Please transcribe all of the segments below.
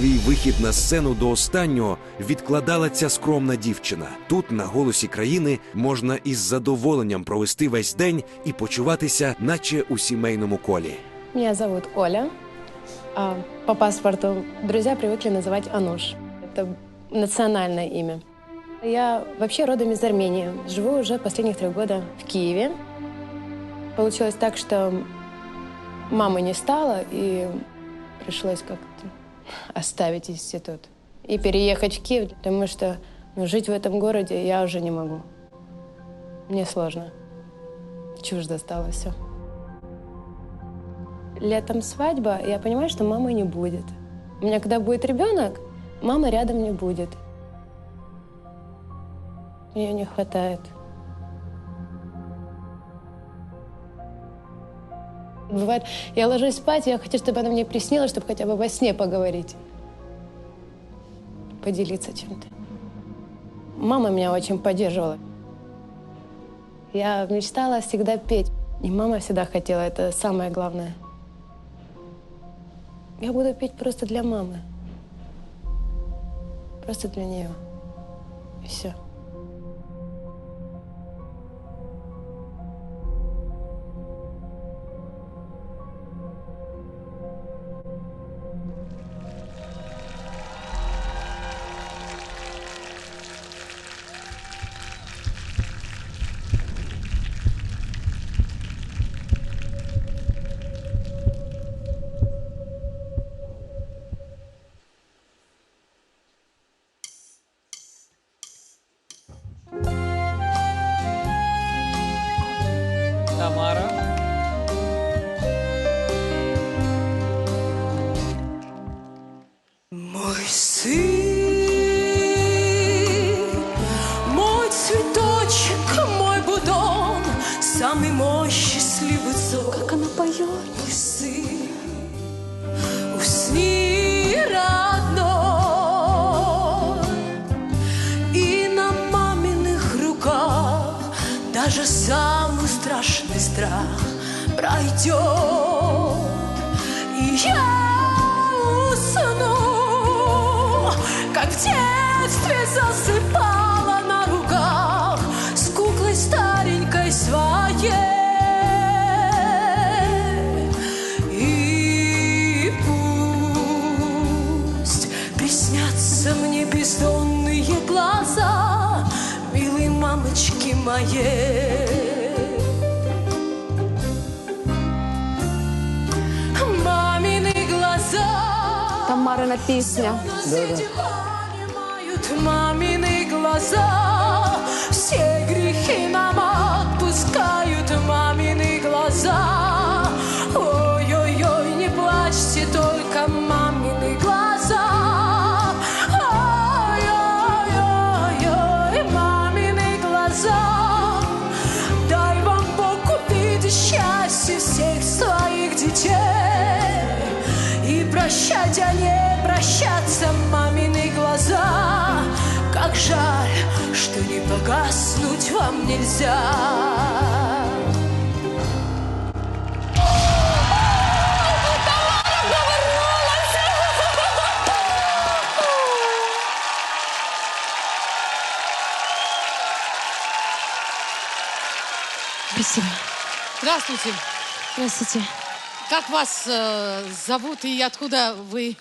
Свій вихід на сцену до останнього відкладала ця скромна дівчина. Тут, на голосі країни, можна із задоволенням провести весь день і почуватися, наче у сімейному колі. Меня зовут Оля. А по паспорту друзья привыкли называть Ануш. Это национальное имя. Я вообще родом из Армении. Живу уже последних три года в Киеве. Получилось так, что мамы не стало, и пришлось как-то оставить институт и переехать в Киев, потому что ну, жить в этом городе я уже не могу. Мне сложно. Чуждо стало все. Летом свадьба, я понимаю, что мамы не будет. У меня когда будет ребенок, мамы рядом не будет. Ее не хватает. Бывает, я ложусь спать, я хочу, чтобы она мне приснилась, чтобы хотя бы во сне поговорить. Поделиться чем-то. Мама меня очень поддерживала. Я мечтала всегда петь. И мама всегда хотела, это самое главное. Я буду петь просто для мамы. Просто для нее. И все. Мой сын, мой цветочек, мой будон, самый мой счастливый сон. Как она поет? Мой сын, усни, родной, и на маминых руках даже самый страшный страх пройдет. И я детстве засыпала на руках с куклой старенькой своей. И пусть приснятся мне бездонные глаза милой мамочки моей. Мамины глаза Тамарина песня. на свете понимают мамины глаза Все грехи нам отпускают мамины глаза. Ой-ой-ой, не плачьте, только мамины глаза. Ой-ой-ой, мамины глаза. Дай вам Бог увидеть счастье всех своих детей. И прощать, а не прощаться жаль, что не погаснуть вам нельзя Спасибо. Здравствуйте. Здравствуйте. Как вас э, зовут и откуда вы?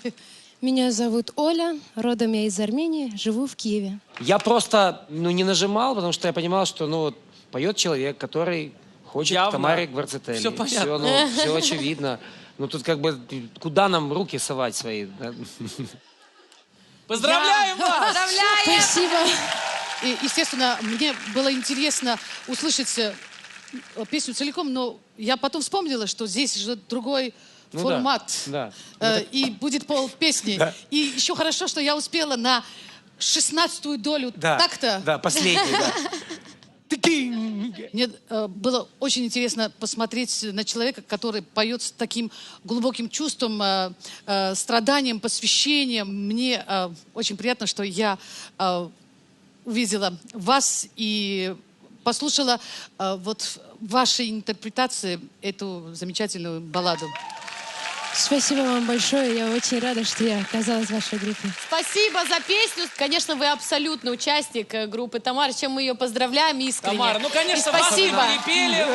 Меня зовут Оля, родом я из Армении, живу в Киеве. Я просто ну, не нажимал, потому что я понимал, что ну, вот, поет человек, который хочет Явно. Тамаре Гварцетели. Всё понятно. Все, ну, все очевидно. Ну тут как бы куда нам руки совать свои? да? Поздравляем вас! Спасибо. И, естественно, мне было интересно услышать э, песню целиком, но я потом вспомнила, что здесь же другой Ну да, формат. да. Э, и будет пол песни. Да. И еще хорошо, что я успела на шестнадцатую долю Да, так-то. да, последний, да. Мне э, было очень интересно посмотреть на человека, который поет с таким глубоким чувством, э, э, страданием, посвящением. Мне э, очень приятно, что я э, увидела вас и послушала э, вот вашей интерпретации эту замечательную балладу. Спасибо вам большое. Я очень рада, что я оказалась в вашей группе. Спасибо за песню. Конечно, вы абсолютно участник э, группы Тамара, с чем мы ее поздравляем искренне. Тамара, ну, конечно, И спасибо. вас не пели,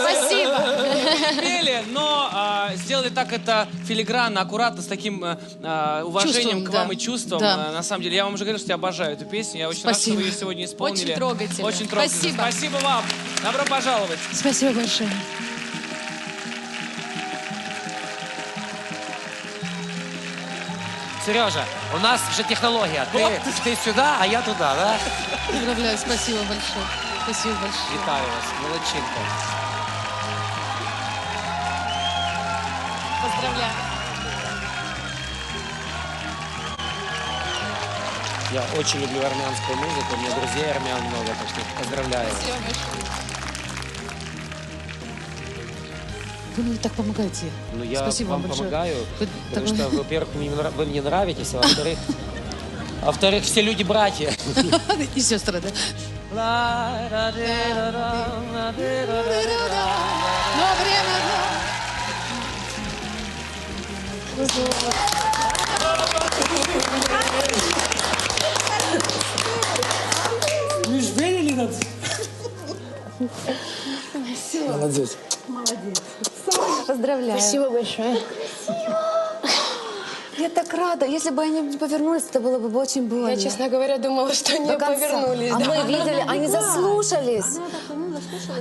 Спасибо. пели, но а, сделали так это филигранно, аккуратно, с таким а, а, уважением Чувством, к да. вам и чувством. Да. А, на самом деле, я вам уже говорил, что я обожаю эту песню. Я очень рад, Спасибо. что вы ее сегодня исполнили. Очень трогательно. Очень трогательно. Спасибо. Спасибо вам. Добро пожаловать. Спасибо большое. Сережа, у нас же технология. Ты, ты сюда, а я туда, да? Поздравляю, спасибо большое. Спасибо большое. Вітаю вас, молодчинка. Поздравляю. Я очень люблю армянскую музыку, у меня друзей армян много, так что поздравляю. вас. Спасибо большое. Вы мне так помогаете. Ну, я Спасибо вам вам большое. помогаю, Вы потому так- что, во-первых, вы мне нравитесь, а во-вторых, а во-вторых, все люди братья. И сестры, да? Но время, Поздравляю. Спасибо большое. Я так рада. Если бы они не повернулись, это было бы очень больно. Я, честно говоря, думала, что они До конца. повернулись. А да. мы видели, они заслушались.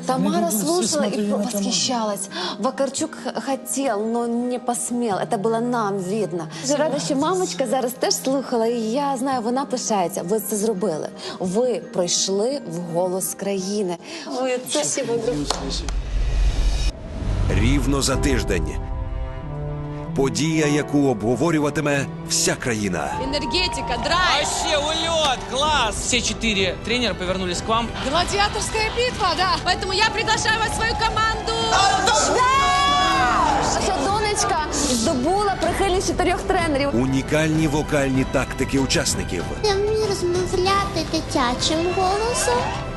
Тамара слушала и восхищалась. Вакарчук х- хотел, но не посмел. Это было нам видно. Дуже рада, що мамочка зараз теж слухала, і я знаю, вона пишається. Ви це зробили. Ви пройшли в голос країни. Ви це Рівно за тиждень. Подія, яку обговорюватиме вся країна. Энергетика, драйв. Вообще улет, класс! Все четыре тренера повернулись к вам. Гладиаторская битва, да. Поэтому я приглашаю вас в свою команду. Наша донечка здобула прихильність чотирьох тренерів. Унікальні вокальні тактики учасників, Я вмію розмовляти дитячим голосом.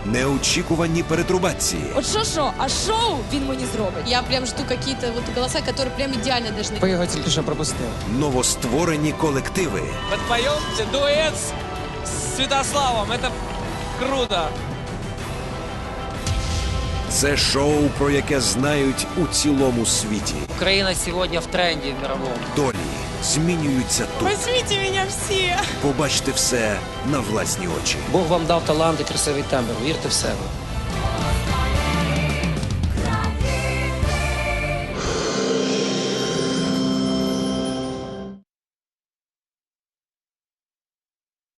неочікувані перетрубації, Вот что шо, а шоу він мені зробить. Я прям жду какие-то вот голоса, которые прям идеально должны. Ви його тільки що пропустили. новостворені колективи, Подпоемте дуэт с Святославом. Это круто. це шоу, про яке знають у цілому світі. Україна сьогодні в тренді в мировому. Долі змінюються тут. Возьмите меня все. Побачте все на власні очі. Бог вам дав талант і красивий тембр. Вірте в себе.